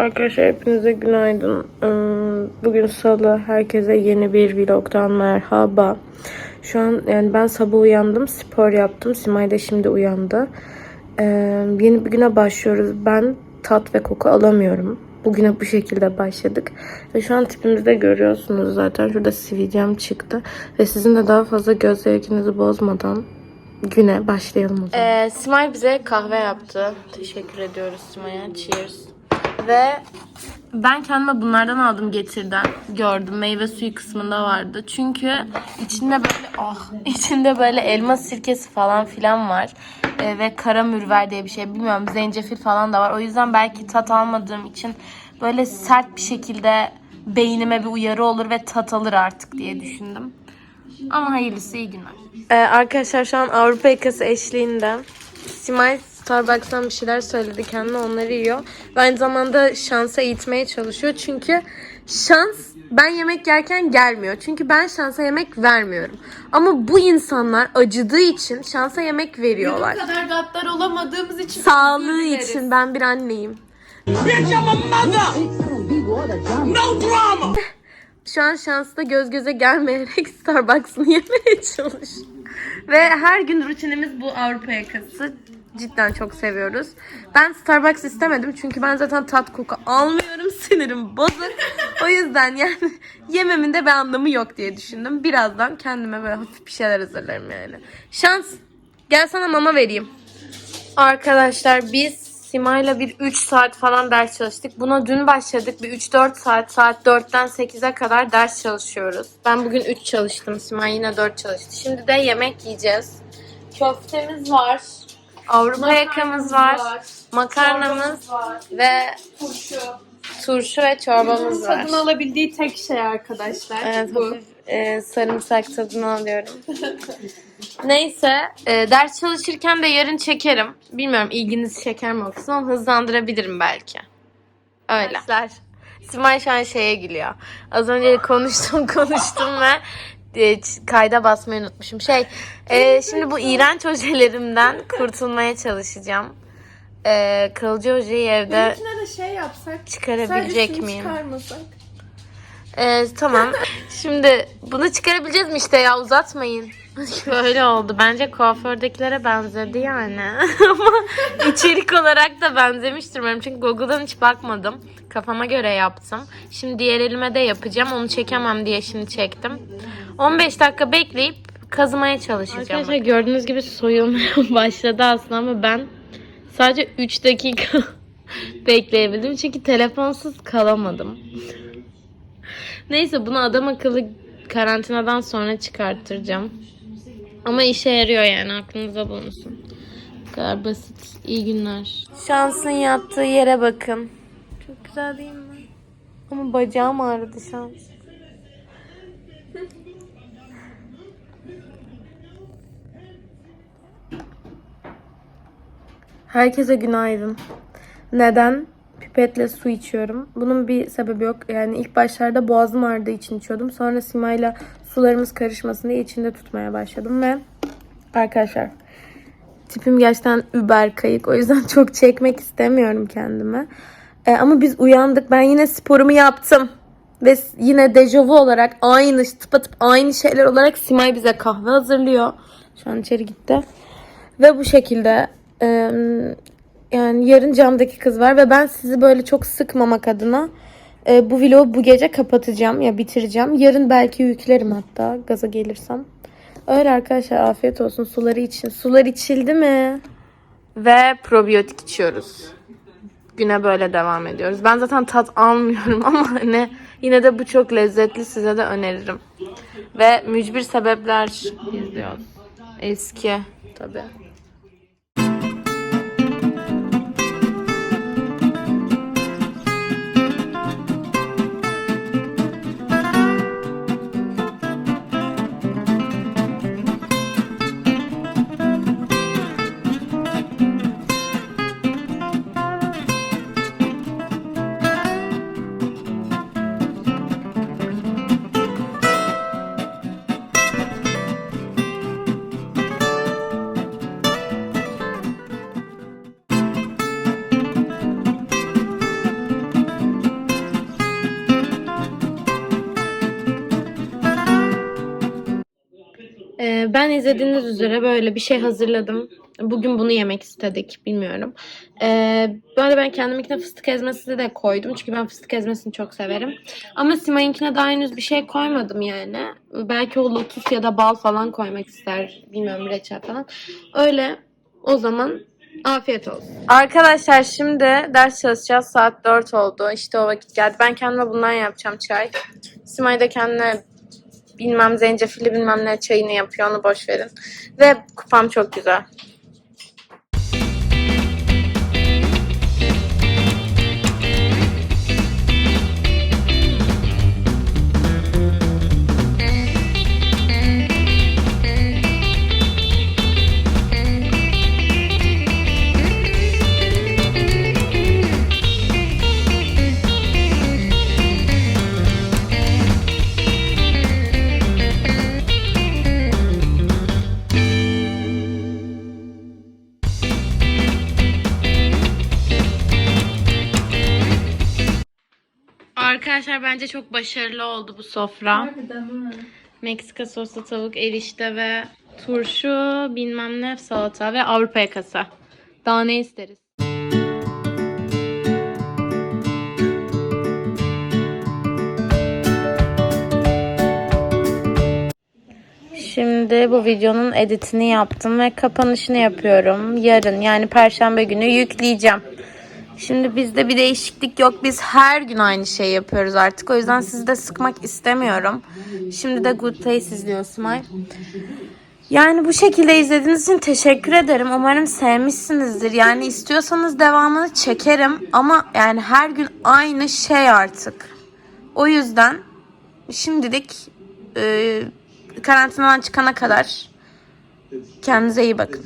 Arkadaşlar hepinize günaydın. Ee, Bugün salı. Herkese yeni bir vlogdan merhaba. Şu an yani ben sabah uyandım. Spor yaptım. Simay da şimdi uyandı. Ee, Yeni bir güne başlıyoruz. Ben tat ve koku alamıyorum. Bugüne bu şekilde başladık. Ve şu an tipimizde görüyorsunuz zaten. Şurada sivilcem çıktı. Ve sizin de daha fazla göz zevkinizi bozmadan güne başlayalım o zaman. Ee, Simay bize kahve yaptı. Teşekkür ediyoruz Simay'a. Cheers. Ve ben kendime bunlardan aldım getirden. Gördüm meyve suyu kısmında vardı. Çünkü içinde böyle ah içinde böyle elma sirkesi falan filan var. Ee, ve kara mürver diye bir şey bilmiyorum. Zencefil falan da var. O yüzden belki tat almadığım için böyle sert bir şekilde beynime bir uyarı olur ve tat alır artık diye düşündüm. Ama hayırlısı iyi günler. Ee, arkadaşlar şu an Avrupa yakası eşliğinde Simay Starbucks'tan bir şeyler söyledi kendine onları yiyor. Ve aynı zamanda şansa eğitmeye çalışıyor. Çünkü şans ben yemek yerken gelmiyor. Çünkü ben şansa yemek vermiyorum. Ama bu insanlar acıdığı için şansa yemek veriyorlar. Bu kadar gaddar olamadığımız için Sağlığı için ben bir anneyim. Şu an şansla göz göze gelmeyerek Starbucks'ını yemeye çalış. Ve her gün rutinimiz bu Avrupa yakası. Cidden çok seviyoruz. Ben Starbucks istemedim çünkü ben zaten tat koku almıyorum. Sinirim bozuk. O yüzden yani yememin de bir anlamı yok diye düşündüm. Birazdan kendime böyle hafif bir şeyler hazırlarım yani. Şans. Gel sana mama vereyim. Arkadaşlar biz Sima'yla bir 3 saat falan ders çalıştık. Buna dün başladık. Bir 3-4 saat, saat 4'ten 8'e kadar ders çalışıyoruz. Ben bugün 3 çalıştım. Sima yine 4 çalıştı. Şimdi de yemek yiyeceğiz. Köftemiz var. Avrupa yakamız var. Makarnamız var. ve Turşu. turşu ve çorbamız var. Tadını alabildiği tek şey arkadaşlar. Evet, bu. hafif e, sarımsak tadını alıyorum. Neyse, e, ders çalışırken de yarın çekerim. Bilmiyorum ilginizi çeker mi o kısmı ama hızlandırabilirim belki. Öyle. Simay şu an şeye gülüyor. Az önce konuştum konuştum ve e, kayda basmayı unutmuşum. Şey, e, şimdi bu iğrenç ojelerimden kurtulmaya çalışacağım. E, kalıcı ojeyi evde Benimkine de şey yapsak. çıkarabilecek sadece miyim? çıkarmasak. Ee, tamam. Şimdi bunu çıkarabileceğiz mi işte ya uzatmayın. Öyle oldu. Bence kuafördekilere benzedi yani. Ama içerik olarak da benzemiştir umarım. Çünkü Google'dan hiç bakmadım. Kafama göre yaptım. Şimdi diğer elime de yapacağım. Onu çekemem diye şimdi çektim. 15 dakika bekleyip kazımaya çalışacağım. Arkadaşlar gördüğünüz gibi soyulmaya başladı aslında ama ben sadece 3 dakika bekleyebildim. Çünkü telefonsuz kalamadım. Neyse bunu adam akıllı karantinadan sonra çıkarttıracağım. Ama işe yarıyor yani aklınıza bulunsun. Bu kadar basit. İyi günler. Şansın yattığı yere bakın. Çok güzel değil mi? Ama bacağım ağrıdı şans. Herkese günaydın. Neden? Pipetle su içiyorum. Bunun bir sebebi yok. Yani ilk başlarda boğazım ağrıdığı için içiyordum. Sonra Sima'yla sularımız karışmasın diye içinde tutmaya başladım ve arkadaşlar tipim gerçekten über kayık. O yüzden çok çekmek istemiyorum kendime. Ee, ama biz uyandık. Ben yine sporumu yaptım. Ve yine dejavu olarak aynı tıpatıp aynı şeyler olarak Simay bize kahve hazırlıyor. Şu an içeri gitti. Ve bu şekilde e, yani yarın camdaki kız var ve ben sizi böyle çok sıkmamak adına e, bu vlogu bu gece kapatacağım ya bitireceğim. Yarın belki yüklerim hatta gaza gelirsem. Öyle arkadaşlar afiyet olsun suları için. Sular içildi mi? Ve probiyotik içiyoruz. Güne böyle devam ediyoruz. Ben zaten tat almıyorum ama hani yine de bu çok lezzetli size de öneririm. Ve mücbir sebepler izliyoruz. Eski tabii. Ben izlediğiniz üzere böyle bir şey hazırladım. Bugün bunu yemek istedik. Bilmiyorum. Ee, böyle ben kendiminkine fıstık ezmesi de koydum. Çünkü ben fıstık ezmesini çok severim. Ama Simay'ınkine daha henüz bir şey koymadım yani. Belki o lotus ya da bal falan koymak ister. Bilmiyorum reçel falan. Öyle o zaman afiyet olsun. Arkadaşlar şimdi ders çalışacağız. Saat 4 oldu. İşte o vakit geldi. Ben kendime bundan yapacağım çay. Simay da kendine bilmem zencefilli bilmem ne çayını yapıyor. Onu boş verin. Ve kupam çok güzel. Arkadaşlar bence çok başarılı oldu bu sofra. Meksika soslu tavuk, erişte ve turşu, bilmem ne, salata ve Avrupa yakası. Daha ne isteriz? Şimdi bu videonun editini yaptım ve kapanışını yapıyorum. Yarın yani perşembe günü yükleyeceğim. Şimdi bizde bir değişiklik yok. Biz her gün aynı şeyi yapıyoruz artık. O yüzden sizi de sıkmak istemiyorum. Şimdi de Good Taste izliyor Smile. Yani bu şekilde izlediğiniz için teşekkür ederim. Umarım sevmişsinizdir. Yani istiyorsanız devamını çekerim. Ama yani her gün aynı şey artık. O yüzden şimdilik e, karantinadan çıkana kadar kendinize iyi bakın.